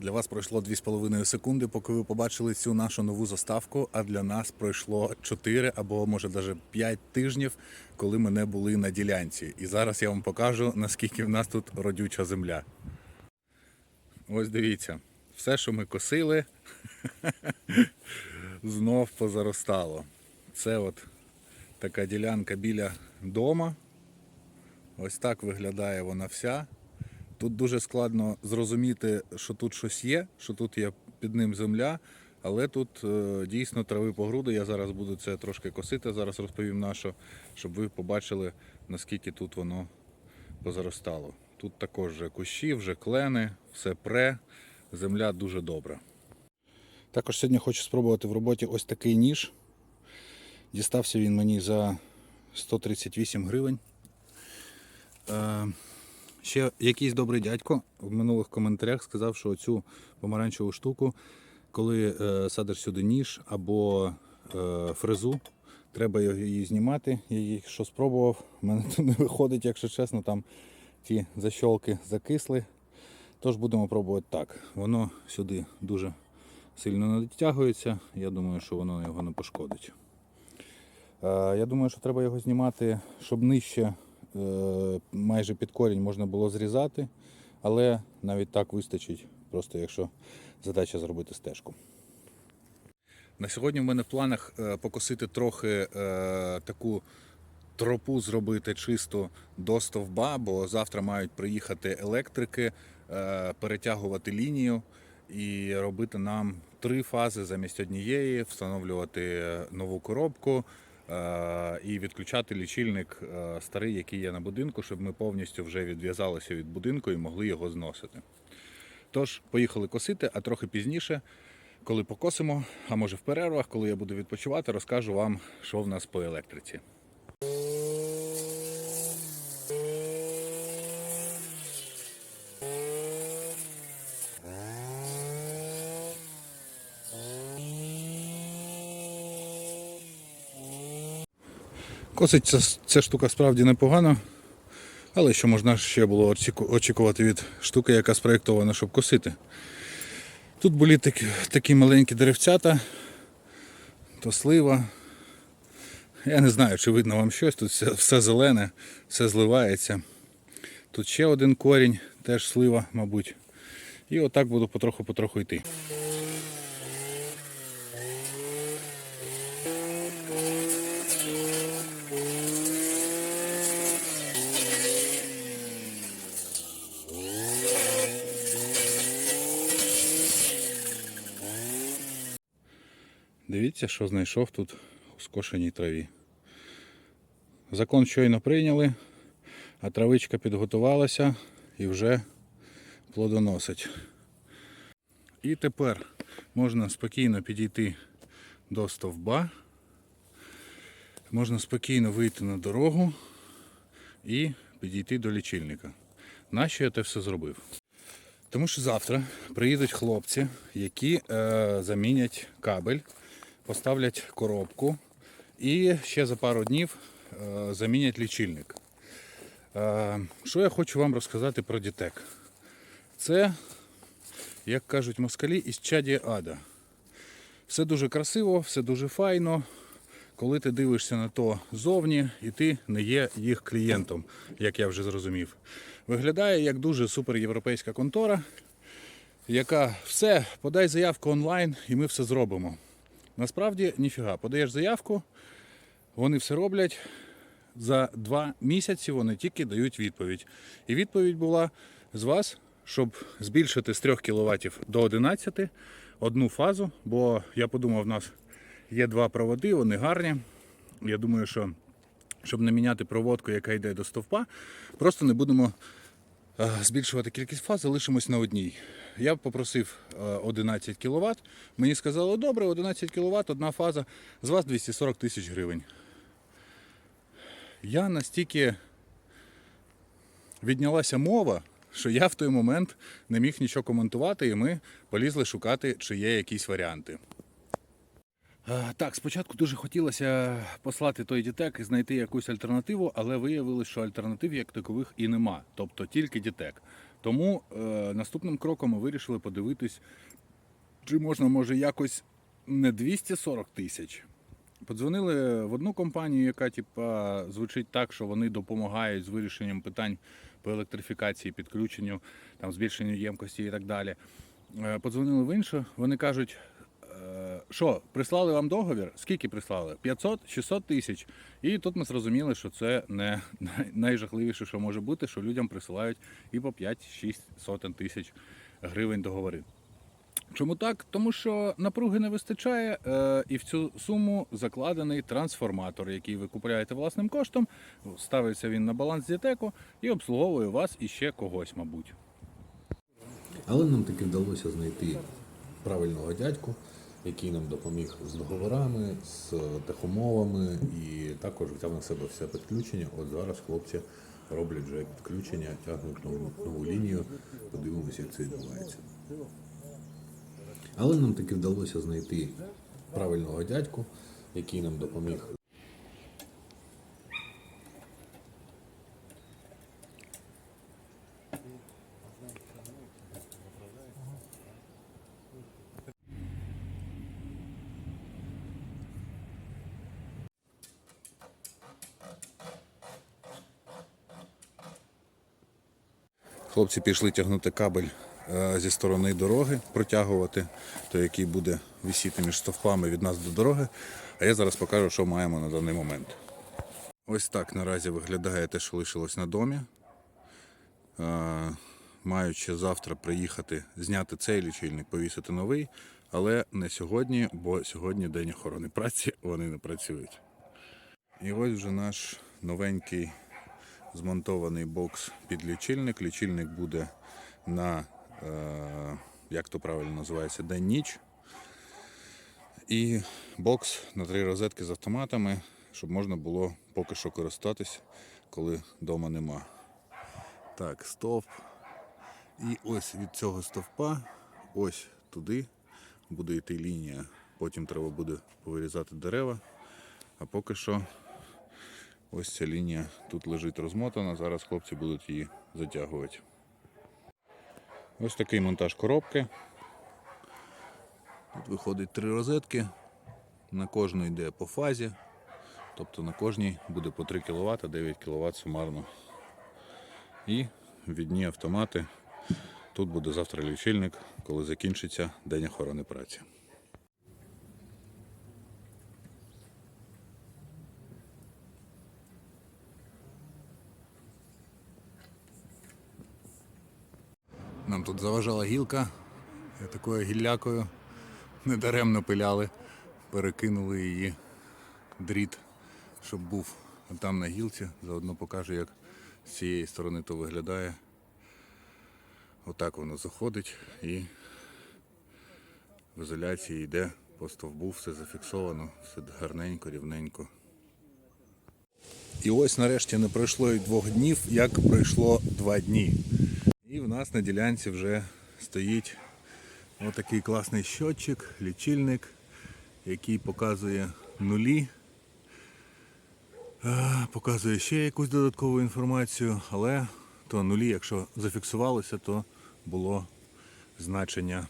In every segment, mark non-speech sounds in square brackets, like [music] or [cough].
Для вас пройшло 2,5 секунди, поки ви побачили цю нашу нову заставку. А для нас пройшло 4 або може навіть 5 тижнів, коли ми не були на ділянці. І зараз я вам покажу, наскільки в нас тут родюча земля. Ось дивіться, все, що ми косили, [laughs] знов позаростало. Це от така ділянка біля дома. Ось так виглядає вона вся. Тут дуже складно зрозуміти, що тут щось є, що тут є під ним земля, але тут е, дійсно трави по груди. Я зараз буду це трошки косити, зараз розповім на що, щоб ви побачили, наскільки тут воно позаростало. Тут також вже кущі, вже клени, все пре, земля дуже добра. Також сьогодні хочу спробувати в роботі ось такий ніж. Дістався він мені за 138 гривень. Ще якийсь добрий дядько в минулих коментарях сказав, що цю помаранчеву штуку, коли е, садиш сюди ніж або е, фрезу, треба її знімати. Я її що спробував, в мене тут не виходить, якщо чесно, там ті защолки закисли. Тож будемо пробувати так. Воно сюди дуже сильно не дотягується. Я думаю, що воно його не пошкодить. Е, Я думаю, що треба його знімати, щоб нижче майже під корінь можна було зрізати, але навіть так вистачить, просто якщо задача зробити стежку. На сьогодні в мене в планах е, покосити трохи е, таку тропу зробити чисто до стовба, бо завтра мають приїхати електрики, е, перетягувати лінію і робити нам три фази замість однієї, встановлювати е, нову коробку е, і відключати лічильник е, старий, який є на будинку, щоб ми повністю вже відв'язалися від будинку і могли його зносити. Тож, поїхали косити, а трохи пізніше, коли покосимо, а може в перервах, коли я буду відпочивати, розкажу вам, що в нас по електриці. Косить ця, штука справді непогано, але що можна ще було очікувати від штуки, яка спроєктована, щоб косити. Тут були такі, такі маленькі деревцята, то слива. Я не знаю, чи видно вам щось, тут все, все зелене, все зливається. Тут ще один корінь, теж слива, мабуть. І отак буду потроху-потроху йти. Дивіться, що знайшов тут у скошеній траві. Закон щойно прийняли, а травичка підготувалася і вже плодоносить. І тепер можна спокійно підійти до стовба, можна спокійно вийти на дорогу і підійти до лічильника. Нащо я це все зробив? Тому що завтра приїдуть хлопці, які е, замінять кабель, поставлять коробку і ще за пару днів е, замінять лічильник. Е, що я хочу вам розказати про дітек? Це, як кажуть москалі, із чаді ада. Все дуже красиво, все дуже файно. Коли ти дивишся на то зовні, і ти не є їх клієнтом, як я вже зрозумів. Виглядає як дуже суперєвропейська контора, яка все, подай заявку онлайн і ми все зробимо. Насправді ніфіга, подаєш заявку, вони все роблять. За два місяці вони тільки дають відповідь. І відповідь була з вас, щоб збільшити з 3 кВт до 11 одну фазу, бо я подумав, в нас є два проводи, вони гарні. Я думаю, що щоб не міняти проводку, яка йде до стовпа, просто не будемо збільшувати кількість фаз, залишимось на одній. Я попросив е, 11 кВт. Мені сказали, добре, 11 кВт, одна фаза, з вас 240 тисяч гривень. Я настільки віднялася мова, що я в той момент не міг нічого коментувати, і ми полізли шукати, чи є якісь варіанти. Е, Так, спочатку дуже хотілося послати той дітек і знайти якусь альтернативу, але виявилось, що альтернатив як такових і нема. Тобто тільки дітек. Тому е, наступним кроком ми вирішили подивитись, чи можна, може, якось не 240 тисяч. Подзвонили в одну компанію, яка типа, звучить так, що вони допомагають з вирішенням питань по електрифікації, підключенню, там, збільшенню ємкості і так далі. Е, Подзвонили в іншу, вони кажуть, що, прислали вам договір? Скільки прислали? 500, 600 тисяч. І тут ми зрозуміли, що це не [laughs] найжахливіше, що може бути, що людям присилають і по 5-6 сотень тисяч гривень договори. Чому так? Тому що напруги не вистачає, е, і в цю суму закладений трансформатор, який ви купуєте власним коштом. Ставиться він на баланс дітеку і обслуговує вас і ще когось, мабуть. Але нам таки вдалося знайти правильного дядьку, який нам допоміг з договорами, з техумовами і також взяв на себе все підключення. От зараз хлопці роблять вже підключення, тягнуть нову, нову лінію. Подивимося, як це відбувається. Але нам таки вдалося знайти правильного дядьку, який нам допоміг Хлопці пішли тягнути кабель е, зі сторони дороги, протягувати, той, який буде висіти між стовпами від нас до дороги. А я зараз покажу, що маємо на даний момент. Ось так наразі виглядає те, що лишилось на домі. Е, ще завтра приїхати, зняти цей лічильник, повісити новий, але не сьогодні, бо сьогодні день охорони праці, вони не працюють. І ось вже наш новенький змонтований бокс під лічильник. Лічильник буде на, е, як то правильно називається, день-ніч. І бокс на три розетки з автоматами, щоб можна було поки що користатись, коли вдома нема. Так, стовп. І ось від цього стовпа, ось туди буде йти лінія. Потім треба буде повирізати дерева. А поки що Ось ця лінія тут лежить розмотана, зараз хлопці будуть її затягувати. Ось такий монтаж коробки. Тут виходить три розетки. На кожну йде по фазі. Тобто на кожній буде по 3 кВт, 9 кВт сумарно. І відні автомати. Тут буде завтра лічильник, коли закінчиться день охорони праці. Нам тут заважала гілка. Я такою гіллякою недаремно пиляли, перекинули її дріт, щоб був там на гілці. Заодно покажу, як з цієї сторони то виглядає. Отак воно заходить і в ізоляції йде по стовбу, все зафіксовано, все гарненько, рівненько. І ось нарешті не пройшло і двох днів, як пройшло два дні. І в нас на ділянці вже стоїть отакий класний щотчик, лічильник, який показує нулі. Показує ще якусь додаткову інформацію, але то нулі, якщо зафіксувалося, то було значення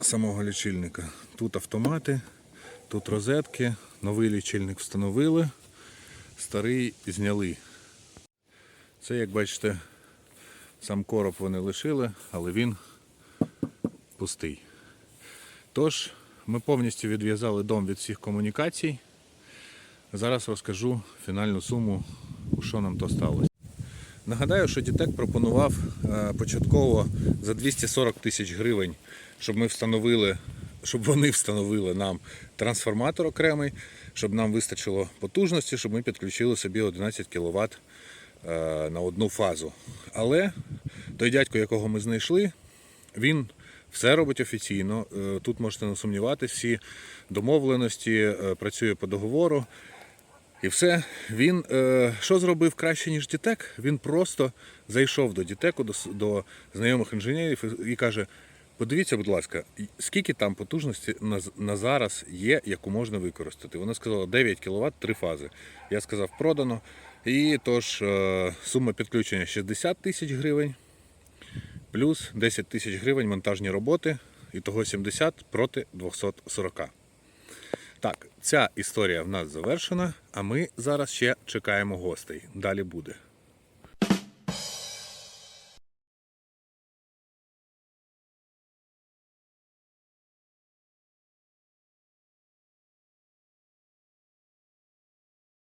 самого лічильника. Тут автомати, тут розетки, новий лічильник встановили, старий зняли. Це, як бачите, сам короб вони лишили, але він пустий. Тож, ми повністю відв'язали дом від всіх комунікацій. Зараз розкажу фінальну суму, що нам то сталося. Нагадаю, що Дітек пропонував е, початково за 240 тисяч гривень, щоб ми встановили, щоб вони встановили нам трансформатор окремий, щоб нам вистачило потужності, щоб ми підключили собі 11 кВт на одну фазу. Але той дядько, якого ми знайшли, він все робить офіційно. Е, Тут можете не сумніватися, всі домовленості, е, працює по договору. І все. Він е, що зробив краще, ніж Дітек? Він просто зайшов до Дітеку, до, до знайомих інженерів і, і каже: подивіться, будь ласка, скільки там потужності на, зараз є, яку можна використати. Вона сказала 9 кВт, три фази. Я сказав, продано. І тож е, сума підключення 60 тисяч гривень, плюс 10 тисяч гривень монтажні роботи, і того 70 проти 240. Так, ця історія в нас завершена, а ми зараз ще чекаємо гостей. Далі буде.